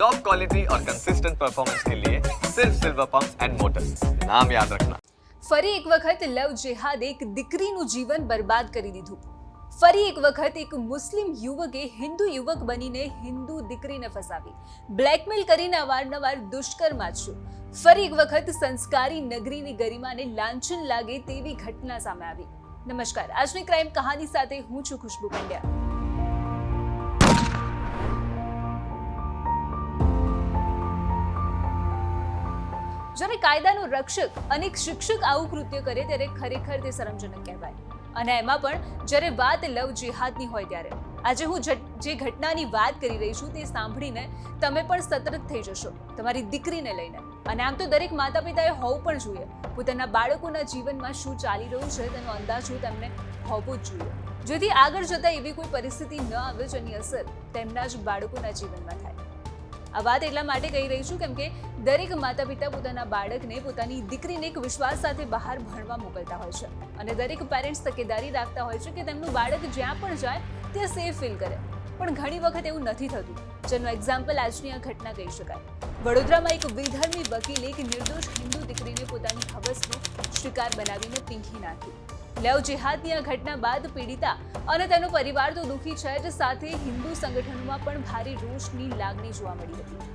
Top quality और consistent performance के लिए सिर्फ सिल्वर पंप एंड मोटर्स नाम याद रखना ફરી એક વખત લવ જેહાદ એક દીકરીનું જીવન બરબાદ કરી દીધું ફરી એક વખત એક મુસ્લિમ યુવકે હિન્દુ યુવક બનીને હિન્દુ દીકરીને ફસાવી બ્લેકમેલ કરીને અવારનવાર દુષ્કર્મ આચર્યું ફરી એક વખત સંસ્કારી નગરીની ગરિમાને લાંછન લાગે તેવી ઘટના સામે આવી નમસ્કાર આજની ક્રાઇમ કહાની સાથે હું છું ખુશ્બુ પંડ્યા જ્યારે કાયદાનો રક્ષક અને શિક્ષક આવું કૃત્ય કરે ત્યારે ખરેખર તે શરમજનક કહેવાય. અને એમાં પણ જ્યારે વાત લવ જેહાદની હોય ત્યારે. આજે હું જે ઘટનાની વાત કરી રહી છું તે સાંભળીને તમે પણ સતર્ક થઈ જશો, તમારી દીકરીને લઈને. અને આમ તો દરેક માતા પિતાએ હોવું પણ જોઈએ. પોતાના બાળકોના જીવનમાં શું ચાલી રહ્યું છે તેનો અંદાજ તેમને હોવો જ જોઈએ. જેથી આગળ જતાં એવી કોઈ પરિસ્થિતિ ન આવે જેની અસર તેમના જ બાળકોના જીવનમાં થાય. આ વાત એટલા માટે કહી રહી છું કેમ કે દરેક માતા પિતા પોતાના બાળકને પોતાની દીકરીને એક વિશ્વાસ સાથે બહાર ભણવા મોકલતા હોય છે. અને દરેક પેરેન્ટ્સ તકેદારી રાખતા હોય છે કે તેમનું બાળક જ્યાં પણ જાય, ત્યાં સેફ ફીલ કરે. પણ ઘણી વખત એવું નથી થતું. જેનું એક્ઝામ્પલ આજની આ ઘટના કહી શકાય. વડોદરામાં એક વિધર્મી વકીલે એક નિર્દોષ હિન્દુ દીકરીને પોતાની હવસનો શિકાર બનાવીને પીંખી નાખી. લવ જેહાદની આ ઘટના બાદ પીડિતા અને તેનો પરિવાર તો દુઃખી છે જ, સાથે હિન્દુ સંગઠનોમાં પણ ભારે રોષની લાગણી જોવા મળી હતી.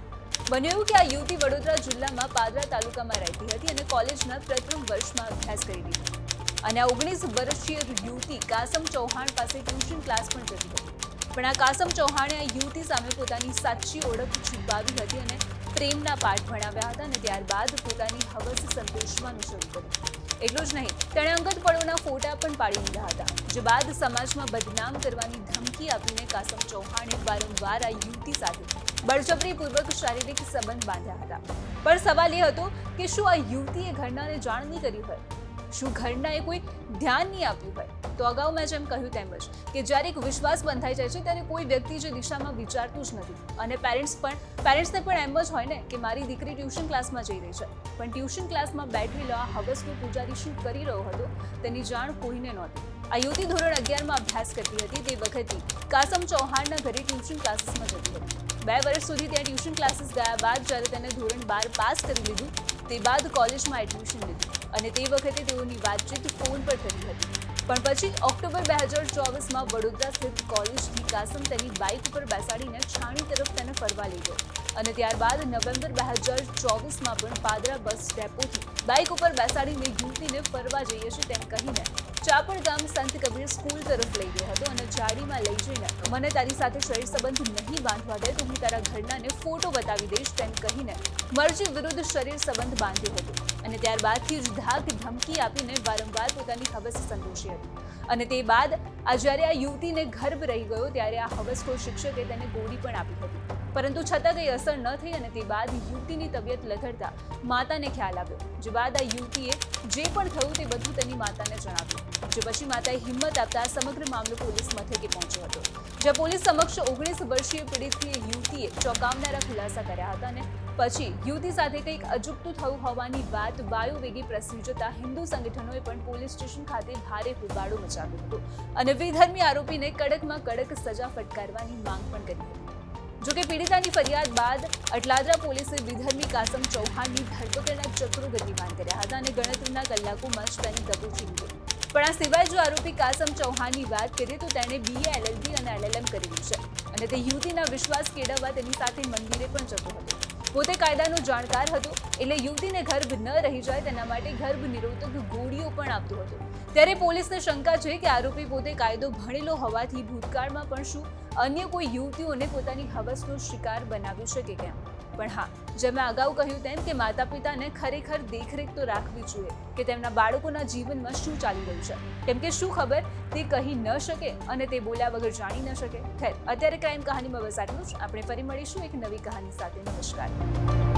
બન્યું કે આ યુવતી વડોદરા જિલ્લામાં પાદરા તાલુકામાં રહેતી હતી અને કોલેજના પ્રથમ વર્ષમાં અભ્યાસ કરી હતી અને ઓગણીસ વર્ષીય યુવતી કાસમ ચૌહાણ પાસે ટ્યુશન ક્લાસ પણ જતી હતી પણ આ કાસમ ચૌહાણે આ યુવતી સામે પોતાની સાચી ઓળખ છુપાવી હતી અને પ્રેમના પાઠ ભણાવ્યા હતા અને ત્યારબાદ પોતાની હવસ સંતોષવાનું શરૂ કર્યું. એટલું જ નહીં, તેણે અંગત પળોના ફોટા પણ પાડી દીધા હતા, જે બાદ સમાજમાં બદનામ કરવાની ધમકી આપીને કાસમ ચૌહાણે વારંવાર આ યુવતી સાથે બળજબરીપૂર્વક શારીરિક સંબંધ બાંધ્યા હતા. પણ સવાલ એ હતો કે શું આ યુવતીએ ઘરનાને જાણ નહીં કરી હોય? શું ઘરનાએ કોઈ ધ્યાન નહીં આપ્યું હોય. તો અગાઉ મેં જેમ કહ્યું તેમ જ કે જ્યારે એક વિશ્વાસ બંધાઈ જાય છે, ત્યારે કોઈ વ્યક્તિ જે દિશામાં વિચારતું જ નથી. અને પેરેન્ટ્સ પણ પેરેન્ટ્સને પણ એમ જ હોય ને કે મારી દીકરી ટ્યુશન ક્લાસમાં જઈ રહી છે. પણ ટ્યુશન ક્લાસમાં બેઠેલો આ હવસનો પૂજારી શું કરી રહ્યો હતો, તેની જાણ કોઈને નહોતી. આ ધોરણ અગિયારમાં અભ્યાસ કરતી હતી. તે વખતે કાસમ ચૌહાણના ઘરે ટ્યુશન ક્લાસીસમાં જતી હતી. બે વર્ષ સુધી ત્યાં ટ્યુશન ક્લાસીસ ગયા બાદ જ્યારે તેને ધોરણ બાર પાસ કરી લીધું, તે બાદ કોલેજમાં એડમિશન લીધું. અને તે વખતે તેઓની વાતચીત ફોન પર થઈ હતી. પણ પછી ઓક્ટોબર બે હજાર ચોવીસમાં વડોદરા સ્થિત કોલેજથી કાસમ તેની બાઇક ઉપર બેસાડીને છાણી તરફ તેને ફરવા ગયો. અને ત્યારબાદ નવેમ્બર બે હજાર ચોવીસમાં પણ પાદરા બસ ડેપોથી બાઇક ઉપર બેસાડીને યુવતીને ફરવા જઈએ છીએ તેમ કહીને ચાપડ ગામ સંત કબીર સ્કૂલ તરફ લઈ ગયો હતો અને જાડીમાં લઈ જઈને મને તારી સાથે શરીર સંબંધ નહીં બાંધવા દે તો હું તારા ઘરનાને ફોટો બતાવી દઈશ, તેમ કહીને મરજી વિરુદ્ધ શરીર સંબંધ બાંધ્યો હતો. અને ત્યારબાદથી જ ધાક ધમકી આપીને વારંવાર પોતાની હવસ સંતોષી હતી. અને તે બાદ આ જ્યારે આ યુવતીને ગર્ભ રહી ગયો, ત્યારે આ હવસખોર શિક્ષકે તેને ગોળી પણ આપી હતી. પરંતુ છતાં કંઈ અસર ન થઈ અને તે બાદ યુવતીની તબિયત લથડતા માતાને ખ્યાલ આવ્યો, જે બાદ આ યુવતીએ જે પણ થયું તે બધું તેની માતાને જણાવ્યું. જે પછી માતાએ હિંમત આપતા સમગ્ર મામલો પોલીસ મથકે પહોંચ્યો હતો. જ્યાં પોલીસ સમક્ષ ઓગણીસ વર્ષીય પીડિતથી યુવતીએ ચોંકાવનારા ખુલાસા કર્યા હતા અને પછી યુવતી સાથે કંઈક અજુગતું થયું હોવાની વાત વાયુવેગી પ્રસરી જતા હિન્દુ સંગઠનોએ પણ પોલીસ સ્ટેશન ખાતે ભારે હોબાળો મચાવ્યો હતો અને વિધર્મી આરોપીને કડકમાં કડક સજા ફટકારવાની માંગ પણ કરી હતી. જોકે પીડિતાની ફરિયાદ બાદ અટલાદરા પોલીસે વિધર્મી કાસમ ચૌહાણની ધરપકડના ચક્રો ગતિમાન કર્યા હતા અને ગણતરીના કલાકોમાં જ તેની દબોચી લીધો પણ આ સિવાય જો આરોપી કાસમ ચૌહાણની વાત કરીએ તો તેણે બીએ એલએલબી અને એલએલએમ કરેલું છે. અને તે યુવતીના વિશ્વાસ કેળવવા તેની સાથે મંદિરે પણ જતો હતો. પોતે કાયદાનો જાણકાર હતો, એટલે યુવતીને ગર્ભ ન રહી જાય તેના માટે ગર્ભ નિરોધક ગોળીઓ પણ આપતો હતો. ત્યારે પોલીસને શંકા છે કે આરોપી પોતે કાયદો ભણેલો હોવાથી ભૂતકાળમાં પણ શું અન્ય કોઈ યુવતીઓને પોતાની હવસનો શિકાર બનાવી શકે કેમ? પણ હા, જેમ મેં અગાઉ કહ્યું તેમ કે માતા પિતાને ખરેખર દેખરેખ તો રાખવી જોઈએ કે તેમના બાળકોના જીવનમાં શું ચાલી રહ્યું છે. કેમ કે શું ખબર, તે કહી ન શકે અને તે બોલ્યા વગર જાણી ન શકે. ખેર, અત્યારે ક્રાઇમ કહાનીમાં બસ આટલું જ આપણે ફરી મળીશું એક નવી કહાની સાથે. નમસ્કાર.